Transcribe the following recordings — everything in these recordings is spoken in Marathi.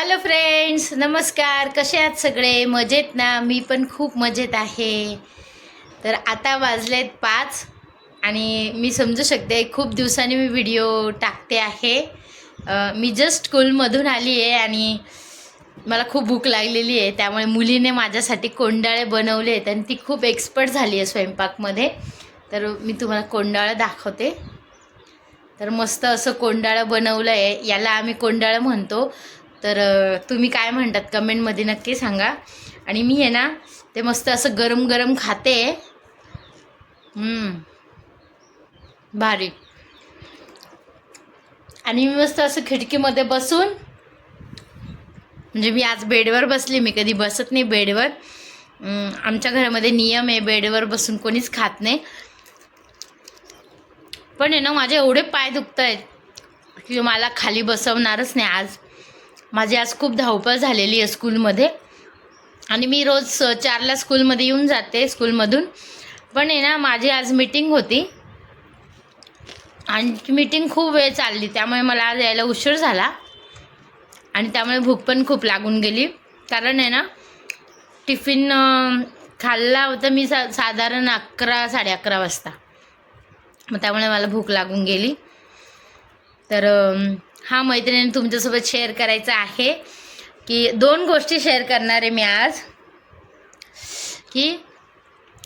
हॅलो फ्रेंड्स नमस्कार. कसे आहात सगळे? मजेत ना? मी पण खूप मजेत आहे. तर आता वाजलेत पाच आणि मी समजू शकते खूप दिवसांनी मी व्हिडिओ टाकते आहे. मी जस्ट स्कूलमधून आली आहे आणि मला खूप भूक लागलेली आहे. त्यामुळे मुलीने माझ्यासाठी कोंडाळे बनवले आहेत आणि ती खूप एक्सपर्ट झाली आहे स्वयंपाकमध्ये. तर मी तुम्हाला कोंडाळं दाखवते. तर मस्त असं कोंडाळं बनवलं आहे याला आम्ही कोंडाळं म्हणतो. तर तुम्ही काय म्हणतात कमेंटमध्ये नक्की सांगा. आणि मी आहे ना ते मस्त असं गरम गरम खाते भारी. आणि मी मस्त असं खिडकीमध्ये बसून म्हणजे मी आज बेडवर बसली मी कधी बसत नाही बेडवर. आमच्या घरामध्ये नियम आहे बेडवर बसून कोणीच खात नाही. पण आहे ना माझे एवढे पाय दुखत आहेत की मला खाली बसवणारच नाही आज. माझी आज खूप धावपळ झालेली आहे स्कूलमध्ये. आणि मी रोज चारला स्कूलमध्ये येऊन जाते स्कूलमधून. पण आहे ना माझी आज मीटिंग होती. आणि मीटिंग खूप वेळ चालली त्यामुळे मला आज यायला उशीर झाला. आणि त्यामुळे भूक पण खूप लागून गेली. कारण आहे ना टिफिन खाल्ला होता मी सा साधारण अकरा साडे अकरा वाजता. मग त्यामुळे मला भूक लागून गेली. तर हा मैत्रिणी तुमच्यासोबत शेअर करायचा आहे की दोन गोष्टी शेअर करणार आहे मी आज. की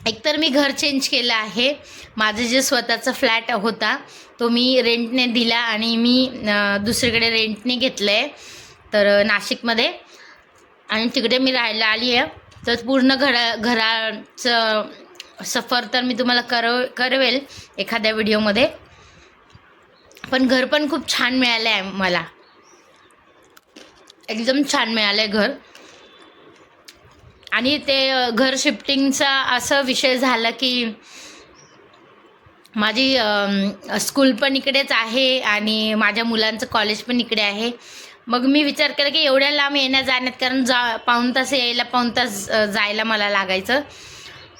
एकतर मी घर चेंज केलं आहे. माझं जे स्वतःचा फ्लॅट होता तो मी रेंटने दिला आणि मी दुसरीकडे रेंटने घेतलं आहे तर नाशिकमध्ये. आणि तिकडे मी राहायला आली आहे. तर पूर्ण घरा घराचं सफर तर मी तुम्हाला करव करवेल एखाद्या व्हिडिओमध्ये पण घर पण खूप छान मिळालं आहे मला. एकदम छान मिळालं आहे घर. आणि ते घर शिफ्टिंगचा असं विषय झाला की माझी स्कूल पण इकडेच आहे आणि माझ्या मुलांचं कॉलेज पण इकडे आहे. मग मी विचार केला की एवढ्या लांब येण्या जाण्यात कारण जा पाऊण तास यायला पाऊण तास जायला मला लागायचं.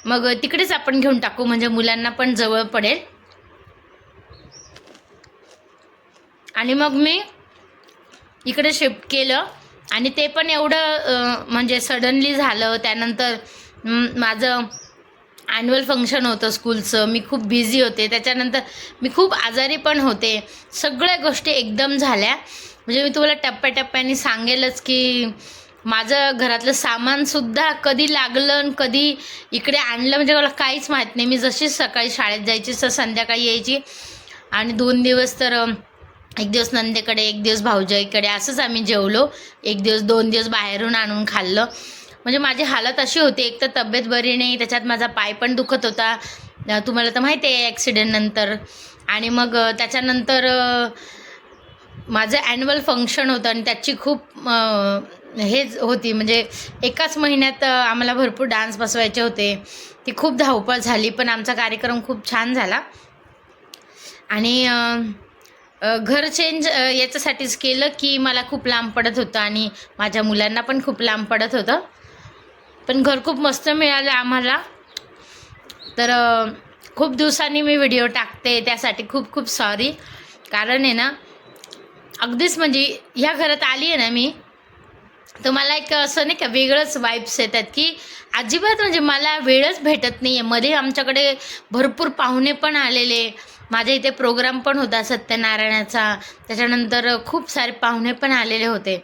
मग तिकडेच आपण घेऊन टाकू म्हणजे मुलांना पण जवळ पडेल. आणि मग मी इकडे शिफ्ट केलं. आणि ते पण एवढं म्हणजे सडनली झालं. त्यानंतर माझं ॲन्युअल फंक्शन होतं स्कूलचं मी खूप बिझी होते. त्याच्यानंतर मी खूप आजारी पण होते. सगळ्या गोष्टी एकदम झाल्या. म्हणजे मी तुम्हाला टप्प्याटप्प्याने सांगेलच की माझं घरातलं सामानसुद्धा कधी लागलं आणि कधी इकडे आणलं. म्हणजे मला काहीच माहीत नाही. मी जशी सकाळी शाळेत जायची तर संध्याकाळी यायची. आणि दोन दिवस तर एक दिवस नंदेकडे एक दिवस भाऊजाईकडे असंच आम्ही जेवलो. एक दिवस दोन दिवस बाहेरून आणून खाल्लं. म्हणजे माझी हालत अशी होती एक तर तब्येत बरी नाही त्याच्यात माझा पाय पण दुखत होता. तुम्हाला तर माहिती आहे ॲक्सिडेंटनंतर आणि मग त्याच्यानंतर माझं ॲन्युअल फंक्शन होतं आणि त्याची खूप हेच होती. म्हणजे एकाच महिन्यात आम्हाला भरपूर डान्स बसवायचे होते. ती खूप धावपळ झाली पण आमचा कार्यक्रम खूप छान झाला. आणि घर चेंज याच्यासाठीच केलं की मला खूप लांब पडत होतं आणि माझ्या मुलांना पण खूप लांब पडत होतं. पण घर खूप मस्त मिळालं आम्हाला. तर खूप दिवसांनी मी व्हिडिओ टाकते त्यासाठी खूप खूप सॉरी कारण आहे ना अगदीच म्हणजे ह्या घरात आली आहे ना मी तर मला एक असं नाही का वेगळंच वाईब्स येतात की अजिबात म्हणजे मला वेळच भेटत नाही आहे मध्ये आमच्याकडे भरपूर पाहुणे पण आलेले. माझ्या इथे प्रोग्राम पण होता सत्यनारायणाचा. त्याच्यानंतर खूप सारे पाहुणे पण आलेले होते.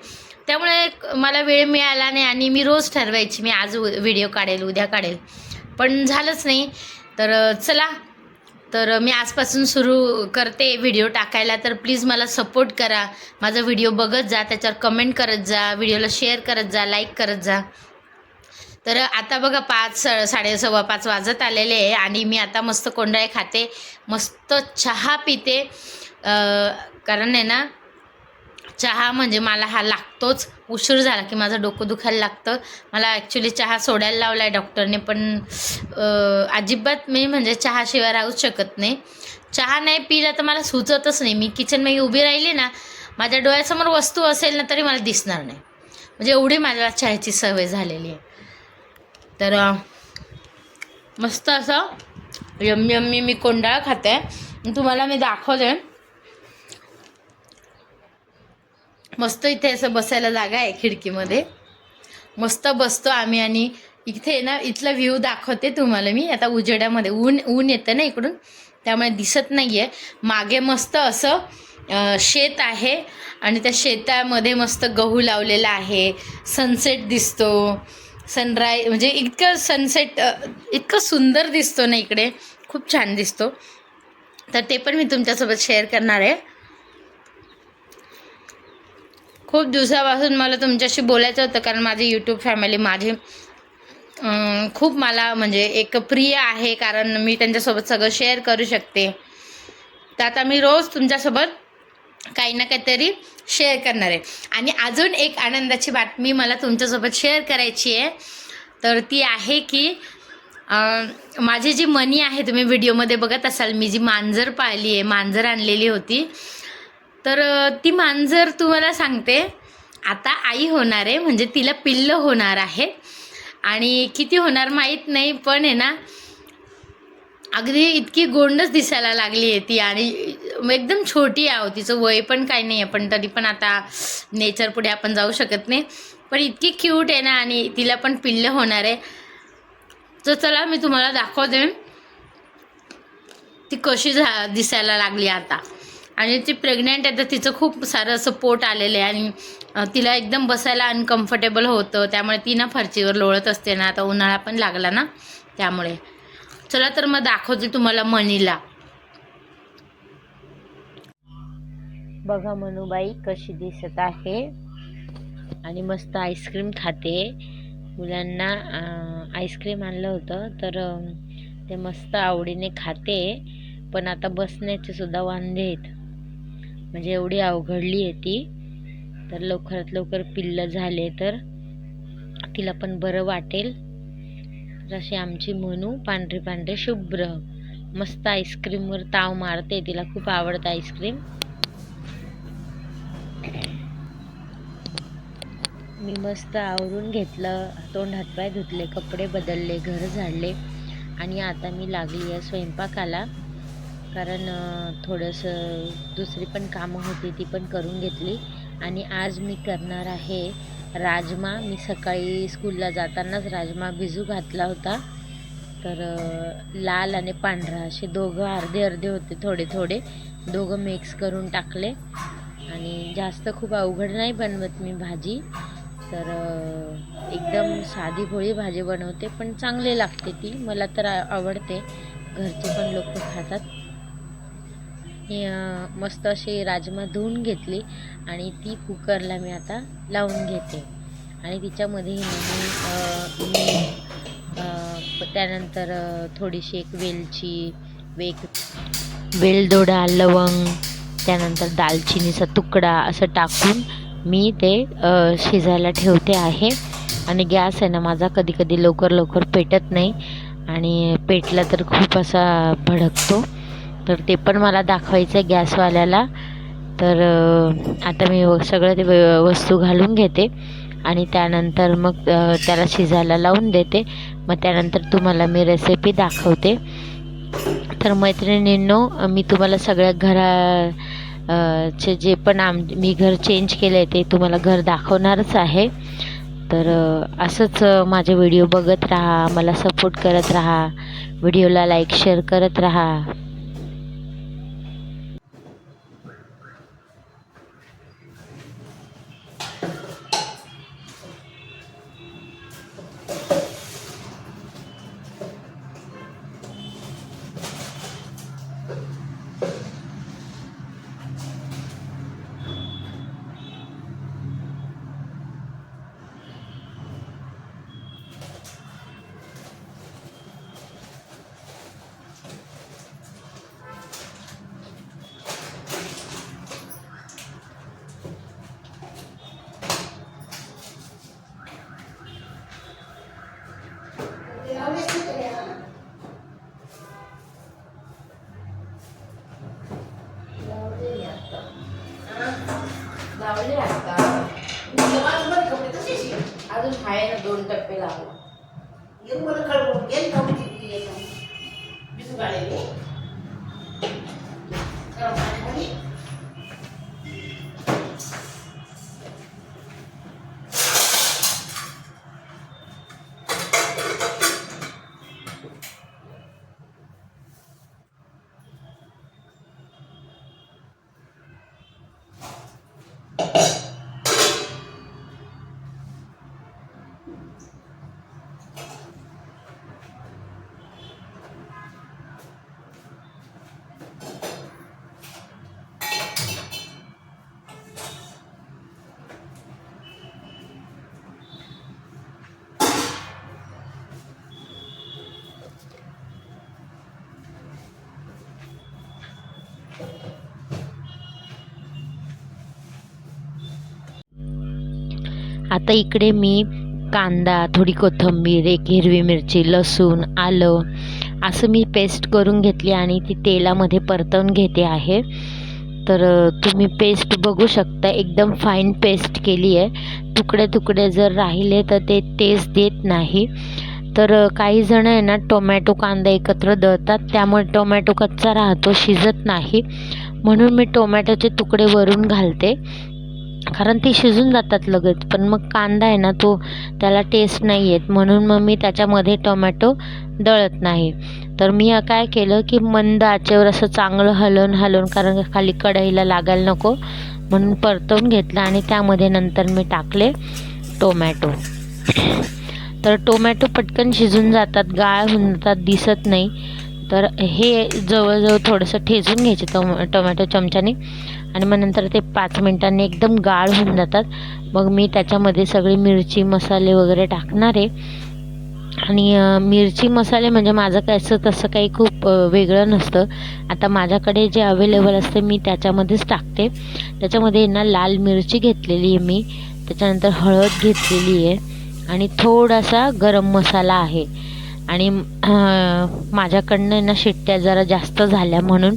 त्यामुळे मला वेळ मिळाला नाही आणि मी रोज ठरवायची मी आज व्हिडिओ काढेल उद्या काढेल. पण झालंच नाही. तर चला. तर मी आजपासून सुरू करते व्हिडिओ टाकायला. तर प्लीज मला सपोर्ट करा. माझा व्हिडिओ बघत जा त्याच्यावर कमेंट करत जा व्हिडिओला शेअर करत जा लाईक करत जा. तर आता बघा पाच स- साडे सव्वा पाच वाजत आलेले आहे आणि मी आता मस्त कोंडाळे खाते. मस्त चहा पिते. कारण आहे ना चहा म्हणजे मला हा लागतोच. उशीर झाला की माझं डोकं दुखायला लागतं. मला ॲक्च्युली चहा सोडायला लावला आहे डॉक्टरने पण अजिबात मी म्हणजे चहाशिवाय राहूच शकत नाही. चहा नाही पिला तर मला सुचतच नाही. मी किचनमध्ये उभी राहिली ना माझ्या डोळ्यासमोर वस्तू असेल ना तरी मला दिसणार नाही. म्हणजे एवढी माझ्या चहाची सवय झालेली आहे. तर मस्त असं यम्मी यम्मी मी कोंडाळ खाते. तुम्हाला मी दाखवते. मस्त इथे असं बसायला जागा आहे खिडकीमध्ये. मस्त बसतो आम्ही आणि इथे ना इथला व्ह्यू दाखवते तुम्हाला मी. आता उजेड्यामध्ये ऊन ऊन येतं ना इकडून त्यामुळे दिसत नाही आहे मागे मस्त असं शेत आहे आणि त्या शेतामध्ये मस्त गहू लावलेला आहे. सनसेट दिसतो. सनराय म्हणजे इतकं सनसेट इतकं सुंदर दिसतो ना इकडे. खूप छान दिसतो. तर ते पण मी तुमच्यासोबत शेअर करणार आहे. खूप दिवसापासून मला तुमच्याशी बोलायचं होतं कारण माझी यूट्यूब फॅमिली माझी खूप मला म्हणजे एक प्रिय आहे कारण मी त्यांच्यासोबत सगळं शेअर करू शकते. तर आता मी रोज तुमच्यासोबत काही ना काहीतरी शेअर करणार. आहे आणि अजून एक आनंदाची बातमी मला तुमच्यासोबत शेअर करायची आहे. तर ती आहे की माझी जी मनी आहे तुम्ही व्हिडिओमध्ये बघत असाल मी जी मांजर पाळली आहे मांजर आणलेली होती. तर ती मांजर तुम्हाला सांगते आता आई होणार आहे म्हणजे तिला पिल्लं होणार आहे आणि किती होणार माहीत नाही पण आहे ना अगदी इतकी गोंडच दिसायला लागली आहे ती आणि एकदम छोटी आहे तिचं वय पण काही नाही आहे पण तरी पण आता नेचर पुढे आपण जाऊ शकत नाही. पण इतकी क्यूट आहे ना आणि तिला पण पिल्लं होणार आहे. तर चला मी तुम्हाला दाखवते ती कशी झा दिसायला लागली आता. आणि ती प्रेग्नेंट आहे तर तिचं खूप सारं असं पोट आलेलं आहे आणि तिला एकदम बसायला अनकम्फर्टेबल होतं. त्यामुळे ती ना फरचीवर लोळत असते ना आता उन्हाळा पण लागला ना त्यामुळे. चला तर मग दाखवते तुम्हाला मनीला. बघा मनुबाई कशी दिसत आहे. आणि मस्त आईस्क्रीम खाते. मुलांना आईस्क्रीम आणलं होतं तर ते मस्त आवडीने खाते. पण आता बसण्याचे सुद्धा वांदे आहेत. म्हणजे एवढी अवघडली आहे ती. तर लवकरात लवकर पिल्लं झाले तर तिला पण बरं वाटेल. तर अशी आमची मनू पांढरी पांढरे शुभ्र मस्त आईस्क्रीमवर ताव मारते तिला खूप आवडतं आईस्क्रीम मी मस्त आवरून घेतलं तोंड हातपाय धुतले कपडे बदलले घर झाडले. आणि आता मी लागली आहे स्वयंपाकाला कारण थोडंसं दुसरी पण कामं होती ती पण करून घेतली. आणि आज मी करणार आहे राजमा मी सकाळी स्कूलला जातानाच राजमा भिजू घातला होता. तर लाल आणि पांढरा असे दोघं अर्धे अर्धे होते थोडे थोडे. दोघं मिक्स करून टाकले. आणि जास्त खूप अवघड नाही बनवत मी भाजी. तर एकदम साधी भोळी भाजी बनवते पण चांगली लागते ती. मला तर आवडते. घरचे पण लोक खातात. हे मस्त अशी राजमा धुवून घेतली आणि ती कुकरला मी आता लावून घेते. आणि तिच्यामध्ये मी त्यानंतर थोडीशी एक वेलची वेग वेलदोडा लवंग त्यानंतर दालचिनीचा तुकडा असं टाकून मी ते शिजायला ठेवते आहे. आणि गॅस आहे ना माझा कधी कधी लवकर लवकर पेटत नाही. आणि पेटला तर खूप असा भडकतो. तर ते पण मला दाखवायचं आहे गॅसवाल्याला. तर आता मी सगळं ते व- वस्तू घालून घेते. आणि त्यानंतर मग त्याला शिजायला लावून देते. मग त्यानंतर तुम्हाला मी रेसिपी दाखवते. तर मैत्रिणींनो मी तुम्हाला सगळ्या घरा चे जे पण आम मी घर चेंज केलं आहे ते तुम्हाला घर दाखवणारच आहे. तर असंच माझे व्हिडिओ बघत राहा मला सपोर्ट करत राहा. व्हिडिओला लाईक शेअर करत राहा. ना दोन टप्पे लावला भिजू काढलेली गरम पाण्यामध्ये आता इकडे मी कांदा थोडी कोथिंबीर एक हिरवी मिरची लसूण आलं असं मी पेस्ट करून घेतली आणि ती तेलामध्ये परतवून घेते आहे. तर तुम्ही पेस्ट बघू शकता एकदम फाईन पेस्ट केली आहे. तुकडे तुकडे जर राहिले तर ते टेस्ट देत नाही. तर काही जण आहे ना टोमॅटो कांदा एकत्र दळतात त्यामुळे टोमॅटो कच्चा राहतो शिजत नाही. म्हणून मी टोमॅटोचे तुकडे वरून घालते. कारण ते शिजून जातात लगेच. पण मग कांदा आहे ना तो त्याला टेस्ट नाही येत. म्हणून मग मी त्याच्यामध्ये टोमॅटो दळत नाही. तर मी काय केलं की मंद आचेवर असं चांगलं हलवून हलवून कारण खाली कढईला लागायला नको म्हणून परतवून घेतलं आणि त्यामध्ये नंतर मी टाकले टोमॅटो तर टोमॅटो पटकन शिजून जातात गाळ होऊन जातात दिसत नाही. तर हे जवळजवळ थोडंसं ठेचून घ्यायचे टोम टोमॅटो चमच्याने. आणि मग नंतर ते पाच मिनटांनी एकदम गाळ होऊन जातात. मग मी त्याच्यामध्ये सगळी मिरची मसाले वगैरे टाकणार आहे. आणि मिरची मसाले म्हणजे माझं काय असं तसं काही खूप वेगळं नसतं. आता माझ्याकडे जे अवेलेबल असते मी त्याच्यामध्येच टाकते. त्याच्यामध्ये ना लाल मिरची घेतलेली आहे मी. त्याच्यानंतर हळद घेतलेली आहे. आणि थोडासा गरम मसाला आहे. आणि माझ्याकडनं ना शिट्ट्या जरा जास्त झाल्या म्हणून.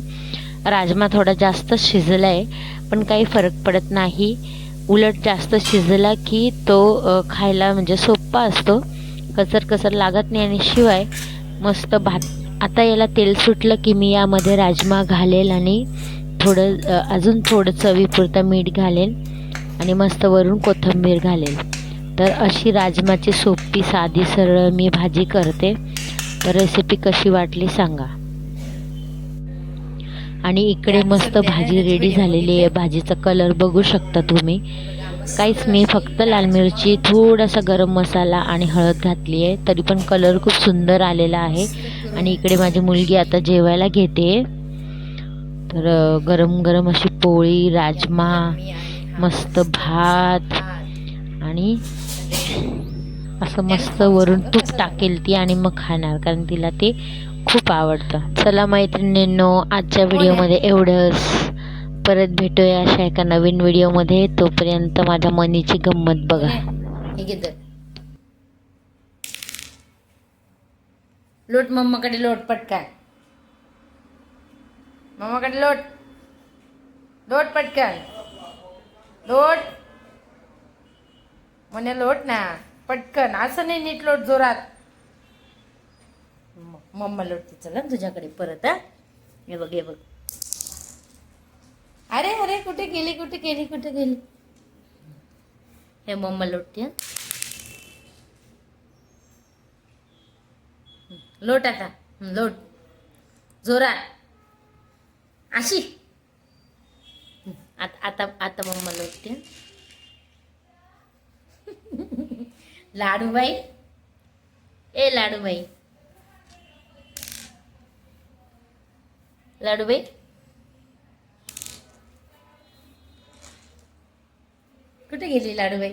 राजमा थोडा जास्त शिजला आहे पण काही फरक पडत नाही. उलट जास्त शिजला की तो खायला म्हणजे सोप्पा असतो. कचर कचर लागत नाही आणि शिवाय मस्त भात. आता याला तेल सुटलं की मी यामध्ये राजमा घालेल आणि थोडं अजून थोडं चवीपुरतं मीठ घालेल आणि मस्त वरून कोथिंबीर घालेल. तर अशी राजमाची सोपी साधी सरळ मी भाजी करते. तर रेसिपी कशी वाटली सांगा. आणि इकडे मस्त भाजी रेडी झालेली आहे. भाजीचा कलर बघू शकता तुम्ही. काहीच नाही फक्त लाल मिरची थोडासा गरम मसाला आणि हळद घातली आहे. तरी पण कलर खूप सुंदर आलेला आहे. आणि इकडे माझी मुलगी आता जेवायला घेते. तर गरम गरम अशी पोळी राजमा मस्त भात आणि असं मस्त वरून तूप टाकेल ती आणि मग खाणार. कारण तिला ते खूप आवडतं. चला मैत्रिणींनो आजच्या व्हिडिओमध्ये एवढंच. परत भेटूया अशा एका नवीन व्हिडिओमध्ये. तोपर्यंत माझ्या मनीची गंमत बघा. लोट मम्माकडे लोट पटकन. मम्माकडे लोट. लोट पटकन. लोट. म्हणे लोट ना. पटकन. असं नाही नीट लोट जोरात. मम्मा लोटते चला तुझ्याकडे परत हा. हे बघ हे बघ. अरे अरे कुठे गेली कुठे गेली कुठे गेली? हे मम्मा लोटते लोट आता लोट. जोरात. अशी. आता आता आता मम्मा लोटते लाडूबाई ए लाडूबाई लाडूबाई कुठे गेली लाडूबाई